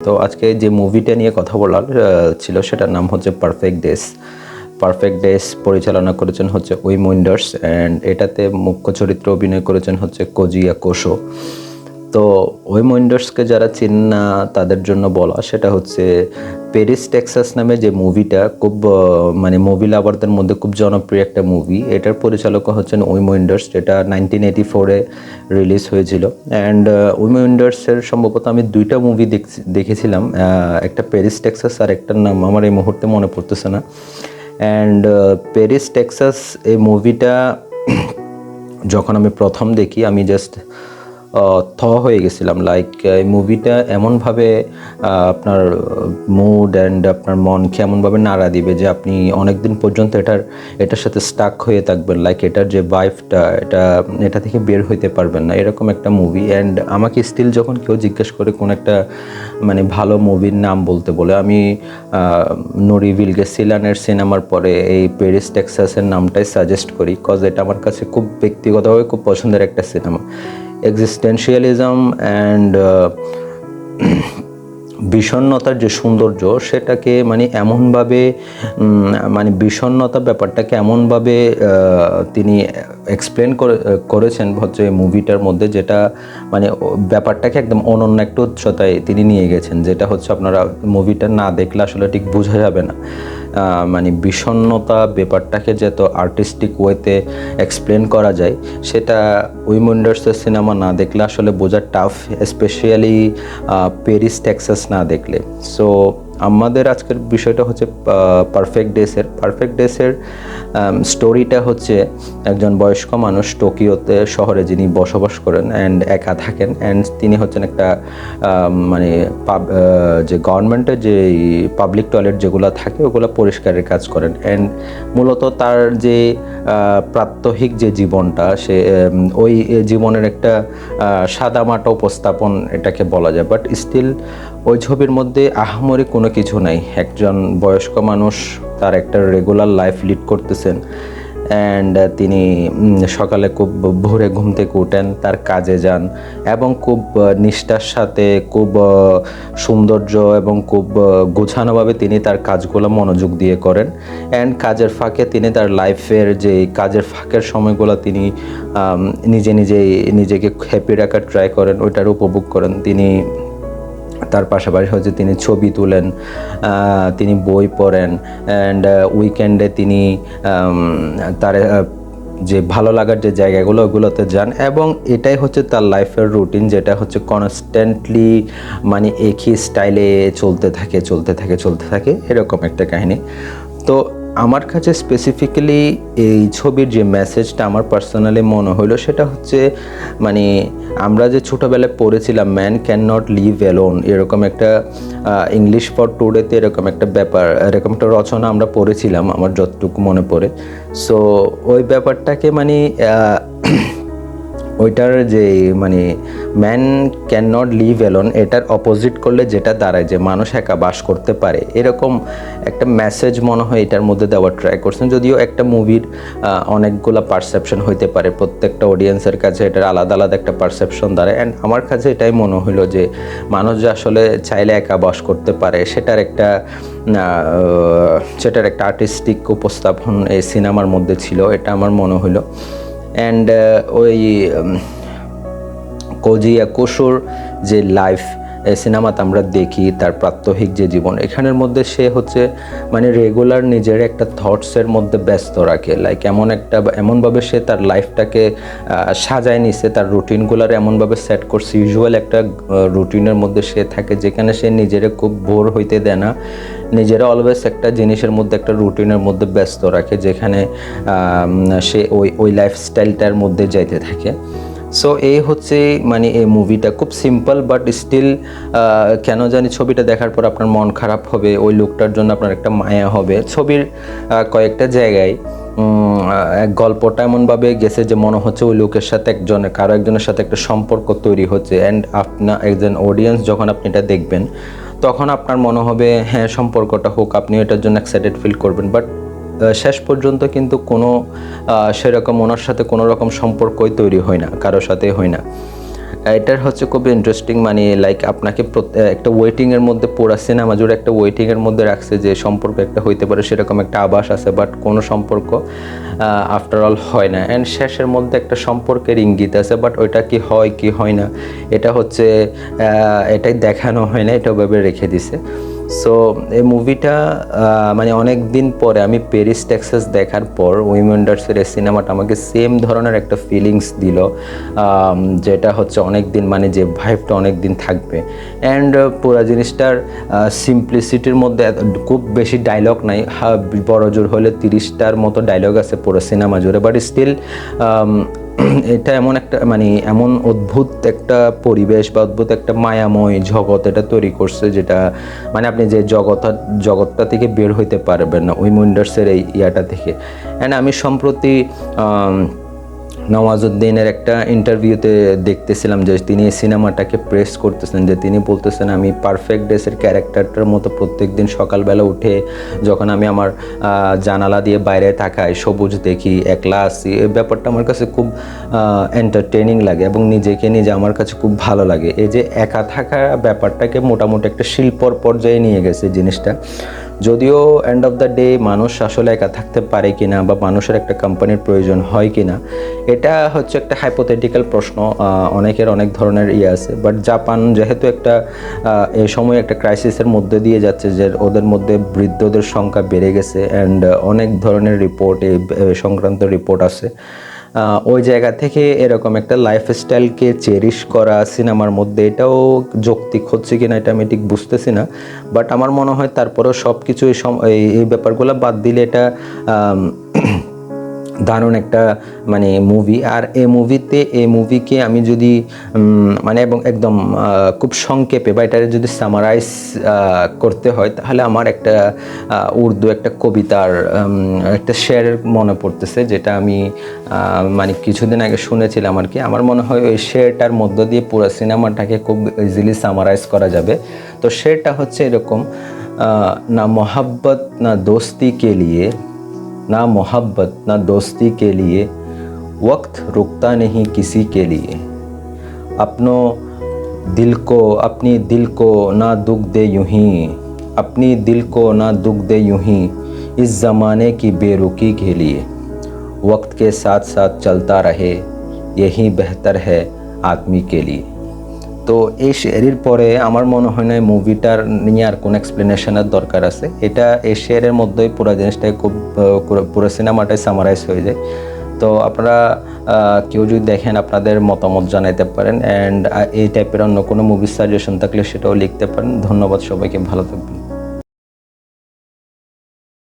তো আজকে যে মুভিটা নিয়ে কথা বলার ছিল সেটার নাম হচ্ছে পারফেক্ট ডেস পারফেক্ট ডেস পরিচালনা করেছেন হচ্ছে উইম উইন্ডার্স অ্যান্ড এটাতে মুখ্য চরিত্র অভিনয় করেছেন হচ্ছে কোজিয়া কোশো তো উইম উইন্ডার্সকে যারা চেন না, তাদের জন্য বলা সেটা হচ্ছে পেরিস, টেক্সাস নামে যে মুভিটা খুব মানে মুভি লাভারদের মধ্যে খুব জনপ্রিয় একটা মুভি এটার পরিচালক হচ্ছেন উইম উইন্ডার্স যেটা নাইনটিন এইটি ফোরে রিলিজ হয়েছিল অ্যান্ড উইম উইন্ডার্সের সম্ভবত আমি দুইটা মুভি দেখেছিলাম একটা প্যারিস টেক্সাস আর একটার নাম আমার এই মুহূর্তে মনে পড়তেছে না। অ্যান্ড প্যারিস টেক্সাস এই মুভিটা যখন আমি প্রথম দেখি, আমি জাস্ট থ হয়ে গেছিলাম। লাইক এই মুভিটা এমনভাবে আপনার মুড অ্যান্ড আপনার মনকে এমনভাবে নাড়া দিবে যে আপনি অনেক দিন পর্যন্ত এটার এটার সাথে স্টাক হয়ে থাকবেন। লাইক এটার যে ভাইফটা এটা এটা থেকে বের হইতে পারবেন না। এরকম একটা মুভি অ্যান্ড আমাকে স্টিল যখন কেউ জিজ্ঞেস করে কোন একটা মানে ভালো মুভির নাম বলতে বলে, আমি নরি ভিলগে সিলানের সিনেমার পরে এই প্যারিস টেক্সাসের নামটাই সাজেস্ট করি কজ এটা আমার কাছে খুব ব্যক্তিগতভাবে খুব পছন্দের একটা সিনেমা এক্সিস্টেন্সিয়ালিজম অ্যান্ড বিষণ্ণতার যে সৌন্দর্য, সেটাকে মানে এমনভাবে মানে বিষণ্ণতা ব্যাপারটাকে এমনভাবে তিনি এক্সপ্লেন করে, করেছেন হচ্ছে মুভিটার মধ্যে যেটা মানে ব্যাপারটাকে একদম অনন্য একটা উচ্চতায় তিনি নিয়ে গেছেন, যেটা হচ্ছে আপনারা মুভিটা না দেখলে আসলে ঠিক বোঝা যাবে না। মানে বিষণ্নতা ব্যাপারটাকে যত আর্টিস্টিক ওয়েতে এক্সপ্লেন করা যায়, সেটা উইমন্ডার্সের সিনেমা না দেখলে আসলে বোঝা টাফ স্পেশালি প্যারিস টেক্সাস না দেখলে। সো আমাদের আজকের বিষয়টা হচ্ছে পারফেক্ট ডেসের পারফেক্ট ডেসের স্টোরিটা হচ্ছে একজন বয়স্ক মানুষ টোকিওতে শহরে যিনি বসবাস করেন অ্যান্ড একা থাকেন অ্যান্ড তিনি হচ্ছেন একটা মানে যে গভর্নমেন্টের যে পাবলিক টয়লেট যেগুলো থাকে, ওগুলো পরিষ্কারের কাজ করেন অ্যান্ড মূলত তার যে প্রাত্যহিক যে জীবনটা, সে ওই জীবনের একটা সাদামাটা উপস্থাপন এটাকে বলা যায়। বাট স্টিল ওই ছবির মধ্যে আহামরি কোনো কিছু নাই। একজন বয়স্ক মানুষ তার একটা রেগুলার লাইফ লিড করতেছেন। অ্যান্ড তিনি সকালে খুব ভোরে ঘুম থেকে উঠেন, তার কাজে যান এবং খুব নিষ্ঠার সাথে খুব সৌন্দর্য এবং খুব গোছানোভাবে তিনি তার কাজগুলো মনোযোগ দিয়ে করেন। অ্যান্ড কাজের ফাঁকে তিনি তার লাইফের যে কাজের ফাঁকের সময়গুলো তিনি নিজে নিজেই নিজেকে হ্যাপি রাখার ট্রাই করেন, ওইটার উপভোগ করেন। তিনি তার পাশাপাশি হচ্ছে তিনি ছবি তুলেন তিনি বই পড়েন অ্যান্ড উইকেন্ডে তিনি তার যে ভালো লাগার যে জায়গাগুলো, ওগুলোতে যান এবং এটাই হচ্ছে তার লাইফের রুটিন যেটা হচ্ছে কনস্ট্যান্টলি মানে একই স্টাইলে চলতে থাকে চলতে থাকে চলতে থাকে, এরকম একটা কাহিনী। তো আমার কাছে স্পেসিফিক্যালি এই ছবির যে মেসেজটা আমার পার্সোনালি মনে হলো সেটা হচ্ছে মানে আমরা যে ছোটোবেলায় পড়েছিলাম man can not live alone এরকম একটা ইংলিশ ফর টুডেতে এরকম একটা ব্যাপার, এরকম একটা রচনা আমরা পড়েছিলাম, আমার যতটুকু মনে পড়ে। সো ওই ব্যাপারটাকে মানে ওইটার যে মানে man can not live alone এটার অপোজিট করলে যেটা দাঁড়ায়, যে মানুষ একা বাস করতে পারে। এরকম একটা মেসেজ মনে হয় এটার মধ্যে দেওয়ার ট্রাই করছেন। যদিও একটা মুভির অনেকগুলো পারসেপশন হইতে পারে, প্রত্যেকটা অডিয়েন্সের কাছে এটার আলাদা আলাদা একটা পারসেপশন দাঁড়ায়। অ্যান্ড আমার কাছে এটাই মনে হলো যে, মানুষ যে আসলে চাইলে একা বাস করতে পারে, সেটার একটা সেটার একটা আর্টিস্টিক উপস্থাপন এই সিনেমার মধ্যে ছিল, এটা আমার মনে হলো অ্যান্ড ওই উম, কোজিয়া কোশোর যে লাইফ সিনেমাতে আমরা দেখি তার প্রাত্যহিক যে জীবন। এখানের মধ্যে সে হচ্ছে মানে রেগুলার নিজের একটা থটসের মধ্যে ব্যস্ত রাখে। লাইক এমন একটা এমনভাবে সে তার লাইফটাকে সাজায় নিছে, তার রুটিনগুলার এমনভাবে সেট করছে। ইউজুয়াল একটা রুটিনের মধ্যে সে থাকে যেখানে সে নিজেরে খুব ভোর হইতে দেয় না। নিজেরা অলওয়েজ একটা জিনিসের মধ্যে, একটা রুটিনের মধ্যে ব্যস্ত রাখে যেখানে সে ওই ওই লাইফস্টাইলটার মধ্যে যাইতে থাকে। সো এই হচ্ছে মানে এই মুভিটা খুব সিম্পল বাট স্টিল কেন জানি ছবিটা দেখার পর আপনার মন খারাপ হবে, ওই লোকটার জন্য আপনার একটা মায়া হবে। ছবির কয়েকটা জায়গায় গল্পটা এমনভাবে গেছে যে মনে হচ্ছে ওই লোকের সাথে একজনের কারও একজনের সাথে একটা সম্পর্ক তৈরি হচ্ছে। অ্যান্ড আপনার একজন অডিয়েন্স যখন আপনি এটা দেখবেন, তখন আপনার মনে হবে হ্যাঁ সম্পর্কটা হোক আপনি এটার জন্য এক্সাইটেড ফিল করবেন। বাট শেষ পর্যন্ত কিন্তু কোনো সেরকম ওনার সাথে কোনো রকম সম্পর্কই তৈরি হয় না কারোর সাথে হয় না। এটার হচ্ছে খুব ইন্টারেস্টিং মানে লাইক আপনাকে একটা ওয়েটিংয়ের মধ্যে পড়া সিনেমা জুড়ে একটা ওয়েটিংয়ের মধ্যে রাখছে যে সম্পর্ক একটা হইতে পারে, সেরকম একটা আভাস আছে বাট কোনো সম্পর্ক আফটার অল হয় না। অ্যান্ড শেষের মধ্যে একটা সম্পর্কের ইঙ্গিত আছে বাট ওইটা কি হয় কি হয় না, এটা হচ্ছে এটাই দেখানো হয় না এটা ওভাবে রেখে দিছে। সো এই মুভিটা মানে অনেক দিন পরে আমি প্যারিস টেক্সাস দেখার পর উইমেন্ডার্সের এই সিনেমাটা আমাকে সেম ধরনের একটা ফিলিংস দিল যেটা হচ্ছে অনেক দিন মানে যে ভাইবটা অনেক দিন থাকবে অ্যান্ড পুরো জিনিসটার সিম্পলিসিটির মধ্যে খুব বেশি ডায়লগ নাই। বড় জোর হলে তিরিশটার মতো ডায়লগ আছে পুরো সিনেমা জুড়ে। বাট স্টিল এটা এমন একটা মানে এমন অদ্ভুত একটা পরিবেশ বা অদ্ভুত একটা মায়াময় জগৎ এটা তৈরি করছে যেটা মানে আপনি যে জগৎ, জগৎটা থেকে বের হইতে পারবেন না উই উইন্ডার্সের এই ইয়াটা থেকে। অ্যান্ড আমি সম্প্রতি নওয়াজুদ্দিনের একটা ইন্টারভিউতে দেখতেছিলাম যে তিনি এই সিনেমাটাকে প্রেস করতেছেন, যে তিনি বলতেছেন, আমি পারফেক্ট ডেসের ক্যারেক্টারটার মতো প্রত্যেক দিন সকালবেলা উঠে যখন আমি আমার জানালা দিয়ে বাইরে তাকাই, সবুজ দেখি, একলা আসি এই ব্যাপারটা আমার কাছে খুব এন্টারটেনিং লাগে এবং নিজেকে নিজে আমার কাছে খুব ভালো লাগে। এই যে একা থাকা ব্যাপারটাকে মোটামুটি একটা শিল্পর পর্যায়ে নিয়ে গেছে জিনিসটা। যদিও এন্ড অফ দ্য ডে মানুষ আসলে একা থাকতে পারে কি না বা মানুষের একটা কোম্পানির প্রয়োজন হয় কি না এটা হচ্ছে একটা হাইপোথেটিক্যাল প্রশ্ন অনেকের অনেক ধরনের ইয়ে আছে। বাট জাপান যেহেতু একটা এই সময় একটা ক্রাইসিসের মধ্যে দিয়ে যাচ্ছে যে ওদের মধ্যে বৃদ্ধদের সংখ্যা বেড়ে গেছে অ্যান্ড অনেক ধরনের রিপোর্ট এই সংক্রান্ত রিপোর্ট আছে। ওই জায়গা থেকে এরকম একটা লাইফস্টাইলকে চেরিশ করা সিনেমার মধ্যে এটাও যৌক্তিক হচ্ছে কি না এটা আমি ঠিক বুঝতেছি না। বাট আমার মনে হয় তারপরেও সব কিছু এই এই- ব্যাপারগুলো বাদ দিলে এটা দারুণ একটা মানে মুভি আর এই মুভিতে এই মুভিকে আমি যদি মানে এবং একদম খুব সংক্ষেপে বা এটার যদি সামারাইজ করতে হয়, তাহলে আমার একটা উর্দু একটা কবিতার একটা শেয়ার মনে পড়তেছে, যেটা আমি মানে কিছুদিন আগে শুনেছিলাম আর কি আমার মনে হয় ওই শেয়ারটার মধ্য দিয়ে পুরো সিনেমাটাকে খুব ইজিলি সামারাইজ করা যাবে। তো শেয়ারটা হচ্ছে এরকম না মোহাব্বত, না দোস্তি কে লিয়ে ना मोहब्बत, ना दोस्ती के लिए वक्त रुकता नहीं किसी के लिए। अपनों दिल को, अपनी दिल को ना दुख दे यूँ ही, अपनी दिल को ना दुख दे यूँ ही इस ज़माने की बेरुखी के लिए। वक्त के साथ साथ चलता रहे, यही बेहतर है आदमी के लिए। তো এই শেয়ারের পরে আমার মনে হয় না মুভিটার নিয়ে আর কোনো এক্সপ্লেনেশনের দরকার আছে। এটা এই শেয়ারের মধ্যেই পুরো জিনিসটাই খুব পুরো সিনেমাটাই সামারাইজ হয়ে যায়। তো আপনারা কেউ যদি দেখেন, আপনাদের মতামত জানাইতে পারেন অ্যান্ড এই টাইপের অন্য কোনো মুভির সাজেশন থাকলে সেটাও লিখতে পারেন। ধন্যবাদ সবাইকে, ভালো থাকবেন।